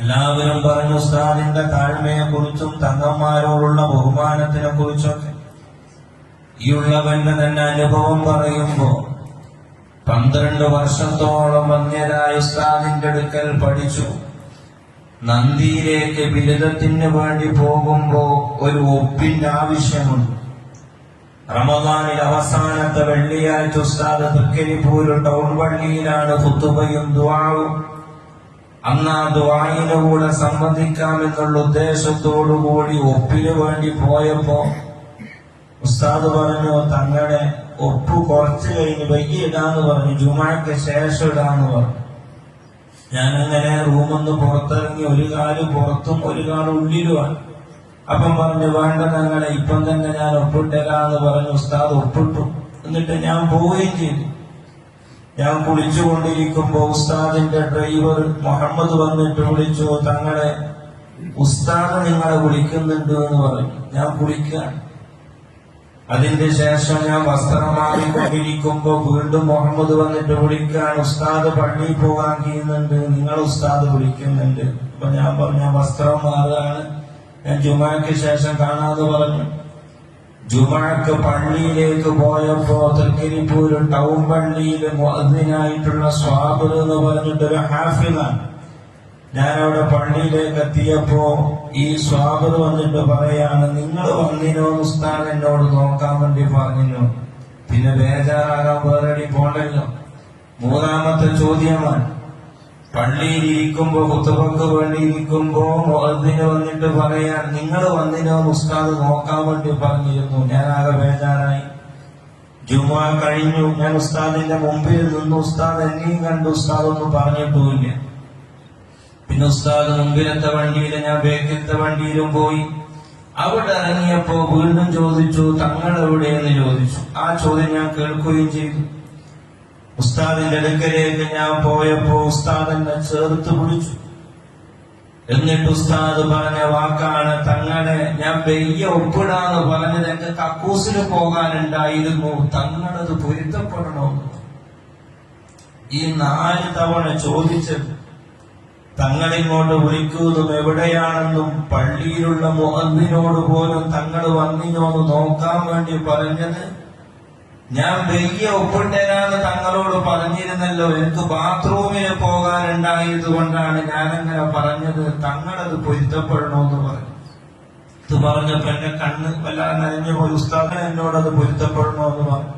എല്ലാവരും പറഞ്ഞു ഉസ്താദിന്റെ താഴ്മയെ കുറിച്ചും തങ്ങന്മാരോടുള്ള ബഹുമാനത്തിനെ കുറിച്ചൊക്കെ ഈ ഉള്ളവന്റെ തന്നെ അനുഭവം പറയുമ്പോ പന്ത്രണ്ട് വർഷത്തോളം വന്യരായ ഉസ്താദിന്റെ അടുക്കൽ പഠിച്ചു. നന്ദിയിലേക്ക് ബിരുദത്തിന് വേണ്ടി പോകുമ്പോ ഒരു ഒപ്പിന്റെ ആവശ്യമുണ്ട്. റമദാനിൽ അവസാനത്തെ വെള്ളിയാഴ്ച ഉസ്താദ് തൃക്കരിപ്പൂര് ടൗൺ പള്ളിയിലാണ് കുത്തുബയും ദുആവും അന്ന് ആ ദുആയിന്റെ കൂടെ സംബന്ധിക്കാമെന്നുള്ള ഉദ്ദേശത്തോടുകൂടി ഒപ്പിനു വേണ്ടി പോയപ്പോ ഉസ്താദ് പറഞ്ഞു തങ്ങളുടെ ഒപ്പ് കുറച്ച് കഴിഞ്ഞ് വൈകി ഇടാന്ന് പറഞ്ഞു ജുമാക്ക് ശേഷം ഇടാന്ന് പറഞ്ഞു. ഞാനങ്ങനെ റൂമൊന്ന് പുറത്തിറങ്ങി ഒരു കാൽ പുറത്തും ഒരു കാൽ ഉള്ളിലുമാണ്. അപ്പം പറഞ്ഞു വേണ്ട തങ്ങളെ ഇപ്പം തന്നെ ഞാൻ ഒപ്പിട്ടരാന്ന് പറഞ്ഞു ഉസ്താദ് ഒപ്പിട്ടു. എന്നിട്ട് ഞാൻ പോവുകയും ചെയ്തു. ഞാൻ കുളിച്ചുകൊണ്ടിരിക്കുമ്പോ ഉസ്താദിന്റെ ഡ്രൈവർ മുഹമ്മദ് വന്നിട്ട് വിളിച്ചു തങ്ങളെ ഉസ്താദ് നിങ്ങളെ വിളിക്കുന്നുണ്ട് എന്ന് പറഞ്ഞു. ഞാൻ കുളിക്കുകയാണ് അതിന്റെ ശേഷം ഞാൻ വസ്ത്രം മാറിക്കൊണ്ടിരിക്കുമ്പോ വീണ്ടും മുഹമ്മദ് വന്നിട്ട് വിളിക്കാൻ ഉസ്താദ് പള്ളിയിൽ പോകാൻ ചെയ്യുന്നുണ്ട് നിങ്ങൾ ഉസ്താദ് വിളിക്കുന്നുണ്ട്. അപ്പൊ ഞാൻ പറഞ്ഞു വസ്ത്രം മാറുകയാണ്. ഞാൻ ജുമാക്ക് ശേഷം കാണാതെ പറഞ്ഞു. ജുമാക്ക് പള്ളിയിലേക്ക് പോയപ്പോ തൃക്കരിപ്പൂര് ടൗൺ പള്ളിയിൽ മുഅദ്ദിനായിട്ടുള്ള സ്വാബർ എന്ന് പറഞ്ഞിട്ടൊരു ഹാഫിലാണ് ഞാൻ അവിടെ പള്ളിയിലേക്ക് എത്തിയപ്പോ ഈ സ്വാബർ വന്നിട്ട് പറയാണ് നിങ്ങൾ വന്നിനോ മുസ്താൻ എന്നോട് നോക്കാൻ വേണ്ടി പറഞ്ഞു പിന്നെ ബേജാറാകാൻ വേറെ പോണ്ടല്ലോ. മൂന്നാമത്തെ ചോദ്യമാണ് പള്ളിയിൽ കുത്തുപക്ക് പള്ളിയിരിക്കുമ്പോ മുഖത്തിന് വന്നിട്ട് പറയാൻ നിങ്ങൾ വന്നിനോ ഉസ്താദ് നോക്കാൻ വേണ്ടി പറഞ്ഞിരുന്നു. ഞാൻ ആകെ ബേജാറായി. ജുമാ കഴിഞ്ഞു. ഞാൻ ഉസ്താദിന്റെ മുമ്പിൽ നിന്ന്. ഉസ്താദ് എന്നെയും കണ്ട്. ഉസ്താദ് ഒന്നും പറഞ്ഞിട്ടുമില്ല. പിന്നെ ഉസ്താദ് മുമ്പിലത്തെ വണ്ടിയിൽ ഞാൻ ബേക്കിലത്തെ വണ്ടിയിലും പോയി. അവിടെ ഇറങ്ങിയപ്പോ വീണ്ടും ചോദിച്ചു തങ്ങൾ എവിടെയെന്ന് ചോദിച്ചു. ആ ചോദ്യം ഞാൻ കേൾക്കുകയും ചെയ്തു. ഉസ്താദിന്റെ അടുക്കലേക്ക് ഞാൻ പോയപ്പോ ഉസ്താദ് എന്നെ ചേർത്ത് പിടിച്ചു. എന്നിട്ട് ഉസ്താദ് പറഞ്ഞ വാക്കാണ് തങ്ങളെ ഞാൻ വെയ്യ ഒപ്പിടാന്ന് പറഞ്ഞത് എന്റെ കക്കൂസിന് പോകാനുണ്ടായിരുന്നു തങ്ങളത് പൊരുത്തപ്പെടണമെന്ന് ഈ നാല് തവണ ചോദിച്ചത് തങ്ങളിങ്ങോട്ട് വിളിക്കുന്നതും എവിടെയാണെന്നും പള്ളിയിലുള്ള മുഹന്നിനോട് പോലും തങ്ങൾ വന്നിനോന്ന് നോക്കാൻ വേണ്ടി പറഞ്ഞത് ഞാൻ വലിയ ഒപ്പിട്ടനാണ് തങ്ങളോട് പറഞ്ഞിരുന്നല്ലോ എനിക്ക് ബാത്റൂമിൽ പോകാനുണ്ടായത് കൊണ്ടാണ് ഞാനങ്ങനെ പറഞ്ഞത്. തങ്ങളത് പൊരുത്തപ്പെടണമെന്ന് പറഞ്ഞു. ഇത് പറഞ്ഞപ്പോ എന്റെ കണ്ണ് വല്ലാതെ നനഞ്ഞ പോയി. ഉസ്താദൻ എന്നോടത് പൊരുത്തപ്പെടണമെന്ന് പറഞ്ഞു.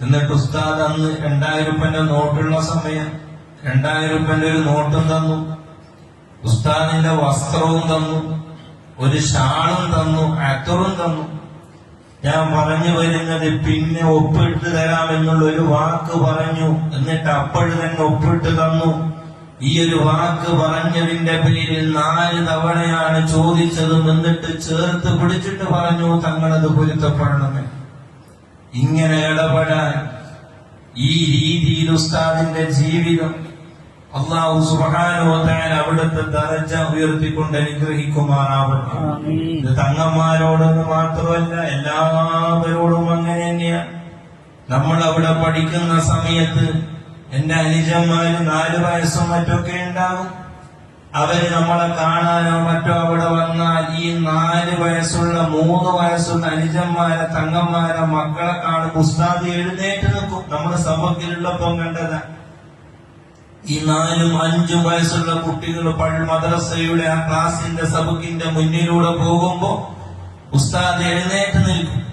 എന്നിട്ട് ഉസ്താദ് അന്ന് രണ്ടായിരം രൂപന്റെ നോട്ടുള്ള സമയം രണ്ടായിരം രൂപന്റെ ഒരു നോട്ടും തന്നു. ഉസ്താദിന്റെ വസ്ത്രവും തന്നു. ഒരു ഷാളും തന്നു. അത്തറും തന്നു. ഞാൻ പറഞ്ഞു വരുന്നത് പിന്നെ ഒപ്പിട്ട് തരാമെന്നുള്ള ഒരു വാക്ക് പറഞ്ഞു. എന്നിട്ട് അപ്പോഴും തന്നെ ഒപ്പിട്ട് തന്നു. ഈ ഒരു വാക്ക് പറഞ്ഞതിന്റെ പേരിൽ നാല് തവണയാണ് ചോദിച്ചതും എന്നിട്ട് ചേർത്ത് പിടിച്ചിട്ട് പറഞ്ഞു തങ്ങളത് പൊരുത്തപ്പെടണമേ ഇങ്ങനെ ഇടപെടാൻ ഈ രീതിയിൽ ഉസ്താദിന്റെ ജീവിതം അള്ളാഹു സുബാനോത്താൻ അവിടുത്തെ ദറജ ഉയർത്തിക്കൊണ്ട് അനുഗ്രഹിക്കുമാറാവട്ടെ. ഇത് തങ്ങന്മാരോടൊന്ന് മാത്രമല്ല എല്ലാവരോടും അങ്ങനെ തന്നെയാ. നമ്മൾ അവിടെ പഠിക്കുന്ന സമയത്ത് എന്റെ അനുജന്മാര് നാല് വയസ്സും മറ്റൊക്കെ ഉണ്ടാവും. അവർ നമ്മളെ കാണാനോ മറ്റോ അവിടെ വന്നാൽ ഈ നാല് വയസ്സുള്ള മൂന്ന് വയസ്സുള്ള അനുജന്മാരെ തങ്ങന്മാരെ മക്കളെ കാണും ഉസ്താദ് എഴുന്നേറ്റ് നിൽക്കും. നമ്മുടെ സഭത്തിലുള്ളപ്പം കണ്ടതാ. ഈ നാലും അഞ്ചും വയസ്സുള്ള കുട്ടികൾ പഴ മദ്രസയുടെ ആ ക്ലാസിന്റെ സബുക്കിന്റെ മുന്നിലൂടെ പോകുമ്പോ ഉസ്താദ് എഴുന്നേറ്റ് നിൽക്കും.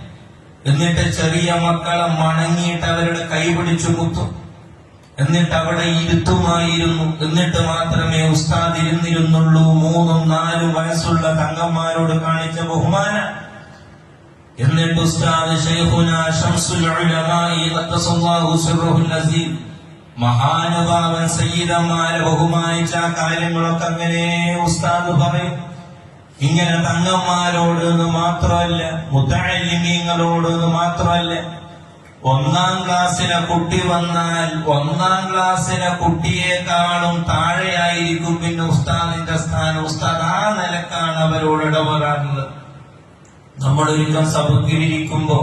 എന്നിട്ട് ചെറിയ മക്കളെ മണങ്ങിയിട്ട് അവരുടെ കൈ പിടിച്ചു മുത്തും എന്നിട്ട് അവിടെ ഇരുത്തുമായിരുന്നു. എന്നിട്ട് മാത്രമേ ഉസ്താദ് ഇരുന്നിരുന്നുള്ളൂ. മൂന്നും നാലും വയസ്സുള്ള തങ്കന്മാരോട് കാണിച്ച ബഹുമാനം. എന്നിട്ട് ഉസ്താദ് ഷംസുൽ അസീം മഹാനുഭാവൻ സയ്യിദന്മാരെ ബഹുമാനിച്ച കാര്യങ്ങളൊക്കെ അങ്ങനെ ഉസ്താദ് പറയും. ഇങ്ങനെ തങ്ങന്മാരോട് എന്ന് മാത്രമല്ല മുത്തലിമീങ്ങളോട് എന്ന് മാത്രമല്ല ഒന്നാം ക്ലാസ്സിലെ കുട്ടി വന്നാൽ ഒന്നാം ക്ലാസ്സിലെ കുട്ടിയെക്കാളും താഴെയായിരിക്കും പിന്നെ ഉസ്താദിന്റെ സ്ഥാനം. ഉസ്താദ് ആ നിലക്കാണ് അവരോട് ഇടപെടാറുള്ളത്. നമ്മൾ സബുക്കിലിരിക്കുമ്പോ